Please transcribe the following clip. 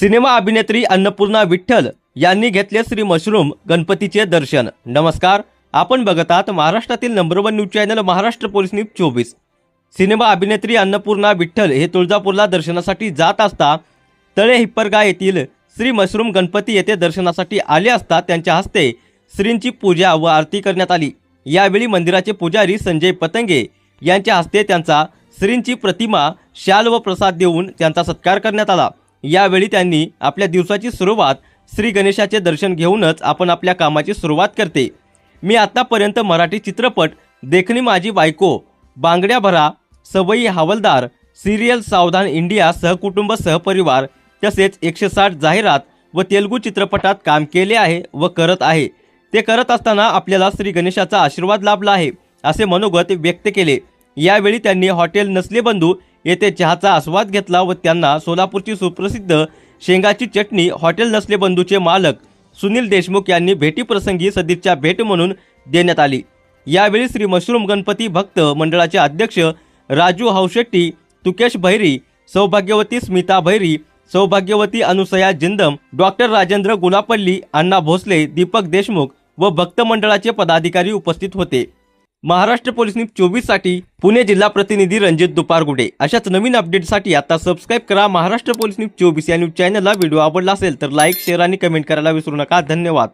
Cinema अभिनेत्री अन्नपूर्णा विठ्ठल यांनी घेतले श्री मशरूम गणपतीचे दर्शन. नमस्कार. आपण बघत आहात महाराष्ट्रातील number one news channel Maharashtra police news चोवीस. सिनेमा अभिनेत्री अन्नपूर्णा विठ्ठल हे तुळजापूरला दर्शनासाठी जात असता तळे हिप्परगा येथील श्री मशरूम गणपती येथे दर्शनासाठी आले असता त्यांच्या हस्ते श्रींची पूजा व आरती करण्यात आली. यावेळी मंदिराचे पुजारी संजय पतंगे यांच्या हस्ते त्यांचा श्रींची प्रतिमा शाल व प्रसाद देऊन त्यांचा सत्कार करण्यात आला. यावेळी त्यांनी आपल्या दिवसाची सुरुवात श्री गणेशाचे दर्शन घेऊनच आपण आपल्या कामाची सुरुवात करते. मी आत्तापर्यंत मराठी चित्रपट देखणी माझी बायको बांगड्या भरा सवयी हवलदार सिरियल सावधान इंडिया सहकुटुंब सहपरिवार तसेच एकशे साठ जाहिरात व तेलुगू चित्रपटात काम केले आहे व करत आहे. ते करत असताना आपल्याला श्री गणेशाचा आशीर्वाद लाभला आहे असे मनोगत व्यक्त केले. यावेळी त्यांनी हॉटेल नसले बंधू येथे चहाचा आस्वाद घेतला व त्यांना सोलापूरची सुप्रसिद्ध शेंगाची चटणी हॉटेल नसले बंधूचे मालक सुनील देशमुख यांनी भेटीप्रसंगी सदिच्छा भेट म्हणून देण्यात आली. यावेळी श्री मशरूम गणपती भक्त मंडळाचे अध्यक्ष राजू हौशेट्टी तुकेश भैरी सौभाग्यवती स्मिता भैरी सौभाग्यवती अनुसया जिंदम डॉक्टर राजेंद्र गुलापल्ली अण्णा भोसले दीपक देशमुख व भक्त मंडळाचे पदाधिकारी उपस्थित होते. महाराष्ट्र पोलीस न्यूज चोवीससाठी पुणे जिल्हा प्रतिनिधी रणजित दुपारगुडे. अशाच नवीन अपडेटसाठी आता सबस्क्राईब करा महाराष्ट्र पोलीस न्यूज चोवीस या न्यूज चॅनलला व्हिडिओ आवडला असेल तर लाईक शेअर आणि कमेंट करायला विसरू नका. धन्यवाद.